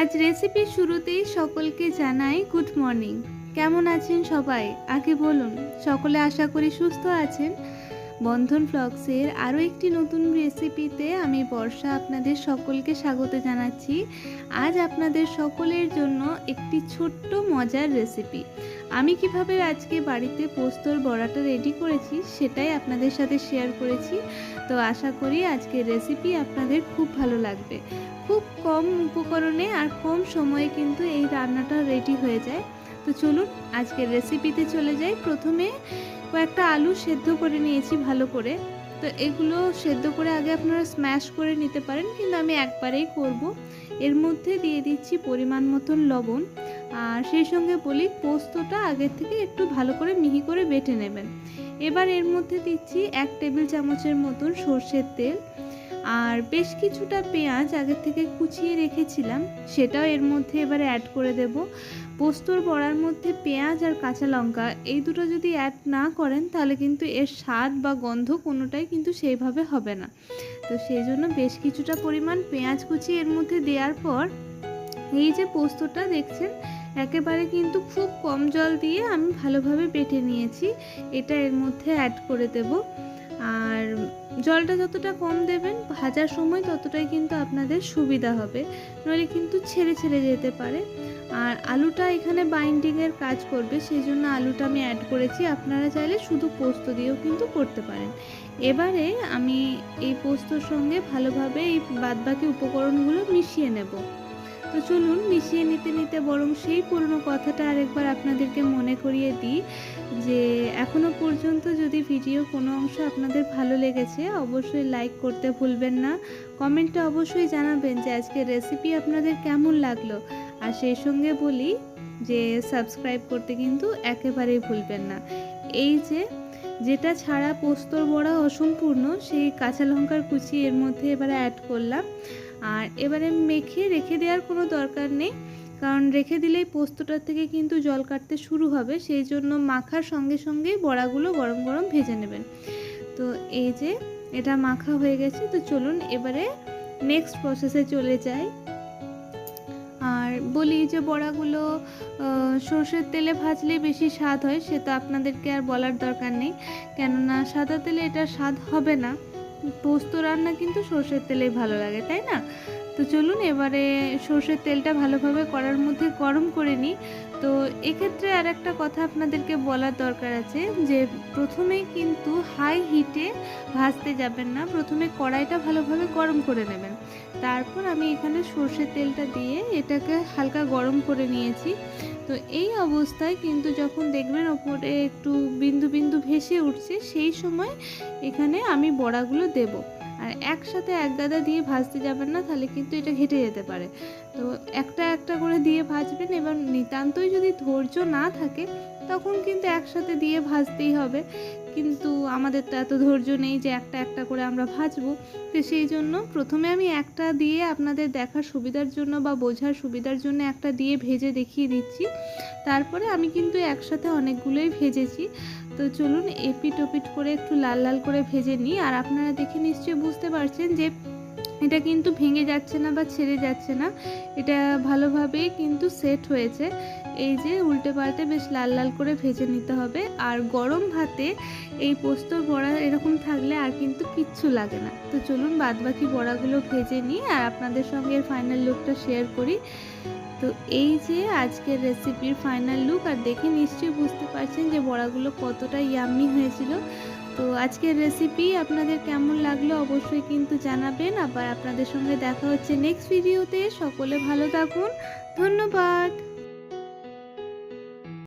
আজ রেসিপির শুরুতেই সকলকে জানাই গুড মর্নিং কেমন আছেন সবাই? আগে বলুন, সকলে আশা করি সুস্থ আছেন। বন্ধন ফ্লক্সের আরও একটি নতুন রেসিপিতে আমি বর্ষা আপনাদের সকলকে স্বাগত জানাচ্ছি। আজ আপনাদের সকলের জন্য একটি ছোট্ট মজার রেসিপি আমি কীভাবে আজকে বাড়িতে পোস্তর বড়াটা রেডি করেছি সেটাই আপনাদের সাথে শেয়ার করেছি। তো আশা করি আজকের রেসিপি আপনাদের খুব ভালো লাগবে। খুব কম উপকরণে আর কম সময়ে কিন্তু এই রান্নাটা রেডি হয়ে যায়। তো চলুন আজকের রেসিপিতে চলে যাই। প্রথমে কয়েকটা আলু সেদ্ধ করে নিয়েছি ভালো করে। তো এগুলো সেদ্ধ করে আগে আপনারা স্ম্যাশ করে নিতে পারেন, কিন্তু আমি একবারেই করব। এর মধ্যে দিয়ে দিচ্ছি পরিমাণ মতন লবণ। আর সেই সঙ্গে বলি, পোস্তটা আগের থেকে একটু ভালো করে মিহি করে বেটে নেবেন। এবার এর মধ্যে দিচ্ছি এক টেবিল চামচের মতন সর্ষের তেল। আর বেশ কিছুটা পেঁয়াজ আগের থেকে কুচিয়ে রেখেছিলাম, সেটাও এর মধ্যে এবারে অ্যাড করে দেব। পোস্তর বড়ার মধ্যে পেঁয়াজ আর কাঁচা লঙ্কা, এই দুটো যদি অ্যাড না করেন, তাহলে কিন্তু এর স্বাদ বা গন্ধ কোনোটাই কিন্তু সেইভাবে হবে না। তো সেই জন্য বেশ কিছুটা পরিমাণ পেঁয়াজ কুচি এর মধ্যে দেওয়ার পর, এই যে পোস্তটা দেখছেন একেবারে কিন্তু খুব কম জল দিয়ে আমি ভালোভাবে বেটে নিয়েছি। এটা এর মধ্যে অ্যাড করে দেব। আর জলটা যতটা কম দেবেন, ভাজার সময় ততটাই কিন্তু আপনাদের সুবিধা হবে। নইলে কিন্তু ছেড়ে ছেড়ে যেতে পারে। আর আলুটা এখানে বাইন্ডিংয়ের কাজ করবে সেই জন্য আলুটা আমি অ্যাড করেছি। আপনারা চাইলে শুধু পোস্ত দিয়েও কিন্তু করতে পারেন। এবারে আমি এই পোস্তর সঙ্গে ভালোভাবে এই বাদবাকি উপকরণগুলো মিশিয়ে নেব। তো চলুন মিশিয়ে নিতে নিতে বরং সেই পুরনো কথাটা আরেকবার আপনাদেরকে মনে করিয়ে দিই যে এখনও পর্যন্ত যদি ভিডিও কোনো অংশ আপনাদের ভালো লেগেছে, অবশ্যই লাইক করতে ভুলবেন না। কমেন্টে অবশ্যই জানাবেন যে আজকের রেসিপি আপনাদের কেমন লাগল। আর সেই সঙ্গে বলি যে সাবস্ক্রাইব করতে কিন্তু একেবারেই ভুলবেন না। এই যে যেটা ছাড়া পোস্তর বড়া অসম্পূর্ণ, সেই কাঁচা লঙ্কার কুচি এর মধ্যে এবারে অ্যাড করলাম। আর এবারে মেখে রেখে দেওয়ার কোনো দরকার নেই, কারণ রেখে দিলেই পোস্তটার থেকে কিন্তু জল কাটতে শুরু হবে, সেই জন্য মাখার সঙ্গে সঙ্গেই বড়াগুলো গরম গরম ভেজে নেবেন। তো এই যে এটা মাখা হয়ে গেছে, তো চলুন এবারে নেক্সট প্রসেসে চলে যাই। আর বলি যে বড়াগুলো সর্ষের তেলে ভাজলে বেশি স্বাদ হয় সে তো আপনাদেরকে আর বলার দরকার নেই, কেননা সাদা তেলে এটা স্বাদ হবে না। পোস্ত রান্না কিন্তু সর্ষের তেলেই ভালো লাগে তাই না? তো চলুন এবারে সর্ষের তেলটা ভালোভাবে করার মধ্যে গরম করে নিই। তো এক্ষেত্রে আর একটা কথা আপনাদেরকে বলার দরকার আছে যে প্রথমেই কিন্তু হাই হিটে ভাজতে যাবেন না। প্রথমে কড়াইটা ভালোভাবে গরম করে নেবেন। তারপর আমি এখানে সর্ষের তেলটা দিয়ে এটাকে হালকা গরম করে নিয়েছি। তো এই অবস্থায় কিন্তু যখন দেখবেন ওপরে একটু বিন্দু বিন্দু ভেসে উঠছে, সেই সময় এখানে আমি বড়াগুলো দেব। আর একসাথে এক গাদা দিয়ে ভাজতে যাবেন না, তাহলে কিন্তু এটা ঘেটে যেতে পারে। তো একটা একটা করে দিয়ে ভাজবেন, এবার নিতান্তই যদি ধৈর্য না থাকে, তখন কিন্তু একসাথে দিয়ে ভাজতেই হবে। কিন্তু আমাদের তো এত ধৈর্য নেই যে একটা একটা করে আমরা ভাজবো। তো সেই জন্য প্রথমে আমি একটা দিয়ে আপনাদের দেখার সুবিধার জন্য বা বোঝার সুবিধার জন্য একটা দিয়ে ভেজে দেখিয়ে দিচ্ছি। তারপরে আমি কিন্তু একসাথে অনেকগুলোই ভেজেছি। তো চলুন এপিট ওপিট করে একটু লাল লাল করে ভেজে নিই, আর আপনারা দেখে নিশ্চয়ই বুঝতে পারছেন যে এটা কিন্তু ভেঙে যাচ্ছে না বা ছেড়ে যাচ্ছে না। এটা ভালোভাবেই কিন্তু সেট হয়েছে। এই যে উল্টে পাল্টে বেশ লাল লাল করে ভেজে নিতে হবে। আর গরম ভাতে এই পোস্ত বড়া এরকম থাকলে আর কিন্তু কিচ্ছু লাগে না। তো চলুন বাদবাকি বড়াগুলো ভেজে নিই আর আপনাদের সঙ্গে এর ফাইনাল লুকটা শেয়ার করি। তো এই যে আজকের রেসিপির ফাইনাল লুক আর দেখে নিশ্চয়ই বুঝতে পারছেন যে বড়াগুলো কতটা ইয়াম্মি হয়েছিল। তো আজকের রেসিপি আপনাদের কেমন লাগল অবশ্যই কিন্তু জানাবেন। আবার আপনাদের সঙ্গে দেখা হচ্ছে নেক্সট ভিডিওতে সকলে ভালো থাকুন। ধন্যবাদ।